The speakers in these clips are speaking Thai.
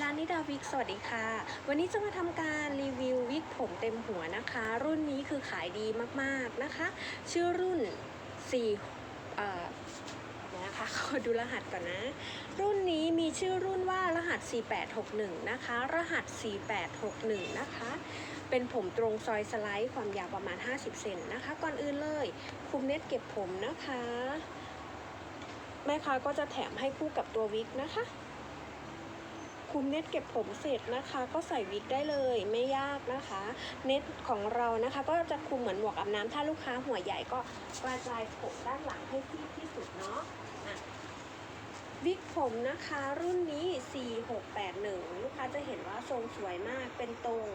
ร้านนิดาวิกสวัสดีค่ะ วันนี้จะมาทำการรีวิววิกผมเต็มหัวนะคะ รุ่นนี้คือขายดีมากๆนะคะ ชื่อรุ่น4เอ่อนะคะขอดูรหัสก่อนนะ รุ่นนี้มีชื่อรุ่นว่ารหัส 4861 นะคะ รหัส 4861 นะคะ เป็นผมตรงซอยสไลด์ความยาวประมาณ 50 เซนนะคะ ก่อนอื่นเลยคุมเน็ตเก็บผมนะคะ แม่ค้าก็จะแถมให้คู่กับตัววิกนะคะ คุมเน็ตเก็บผมเสร็จนะคะ ก็ใส่วิกได้เลยไม่ยากนะคะ เน็ตของเรานะคะ ก็จะคุมเหมือนหมวกอาบน้ำถ้าลูกค้าหัวใหญ่ก็กระจายผมด้านหลังให้ที่ที่สุดเนาะอะวิกผมนะคะรุ่นนี้ 4681 ลูกค้าจะเห็นว่าทรงสวยมากเป็นตรง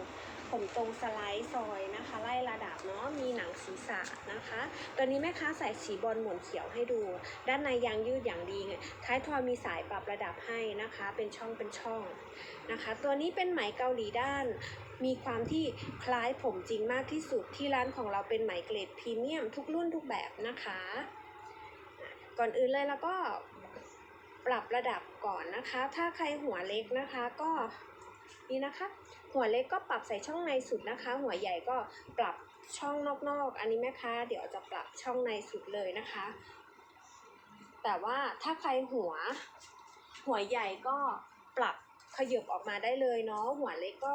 ผมตรงสไลด์ซอยนะคะ ไล่ระดับเนาะมีหนังศีรษะนะคะ ตัวนี้แม่ค้าใส่สีบอลหมุนเขียวให้ดู ด้านในยางยืดอย่างดีไงท้ายทอยมีสายปรับระดับให้นะคะ เป็นช่องเป็นช่องนะคะ ตัวนี้เป็นไหมเกาหลีด้านมีความที่คล้ายผมจริงมากที่สุดที่ร้านของเราเป็นไหมเกรดพรีเมียมทุกรุ่นทุกแบบนะคะ ก่อนอื่นเลยแล้วก็ปรับระดับก่อนนะคะ ถ้าใครหัวเล็กนะคะก็ นี่นะคะ หัวเล็กก็ปรับใส่ช่องในสุดนะคะ หัวใหญ่ก็ปรับช่องนอกๆ อันนี้แม่ค้าเดี๋ยวจะปรับช่องในสุดเลยนะคะ แต่ว่าถ้าใครหัว หัวใหญ่ก็ปรับขยับออกมาได้เลยเนาะหัวเล็กก็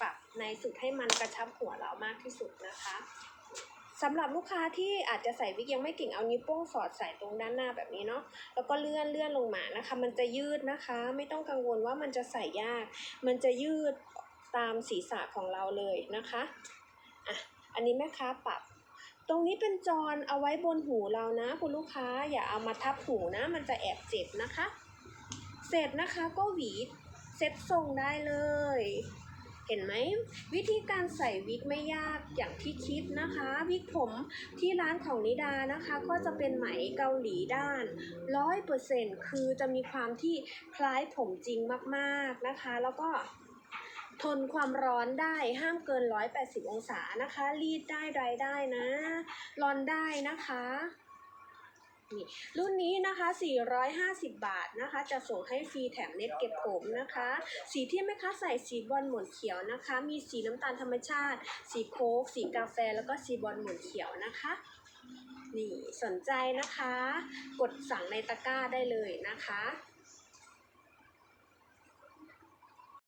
ปรับในสุดให้มันกระชับหัวเรามากที่สุดนะคะ สำหรับลูกค้าที่อาจจะใส่วิกยังไม่เก่งเอานิ้วโป้งสอดใส่ตรงด้านหน้าแบบนี้เนาะแล้วก็เลื่อนเลื่อนลงมานะคะ มันจะยืดนะคะ ไม่ต้องกังวลว่ามันจะใส่ยาก มันจะยืดตามศีรษะของเราเลยนะคะอะอันนี้แม่ค้าปรับตรงนี้เป็นจอนเอาไว้บนหูเรานะ คุณลูกค้าอย่าเอามาทับหูนะ มันจะแอบเจ็บนะคะ เสร็จนะคะก็หวีเซ็ตทรงได้เลย เห็นไหมวิธีการใส่วิกไม่ยากอย่างที่คิดนะคะ วิกผมที่ร้านของนิดานะคะ ก็จะเป็นไหมเกาหลีด้านร้อยเปอร์เซ็นคือจะมีความที่คล้ายผมจริงมากๆนะคะ แล้วก็ทนความร้อนได้ห้ามเกิน 180 องศานะคะ รีดได้ไรได้นะร้อนได้นะคะ นี่รุ่นนี้นะคะ 450 บาทนะคะ จะส่งให้ฟรีแถมเน็ตเก็บผมนะคะ สีที่แม่ค้าใส่สีบอลหมุนเขียวนะคะ มีสีน้ำตาลธรรมชาติ สีโค้กสีกาแฟ แล้วก็สีบอลหมุนเขียวนะคะนี่สนใจนะคะ กดสั่งในตะกร้าได้เลยนะคะ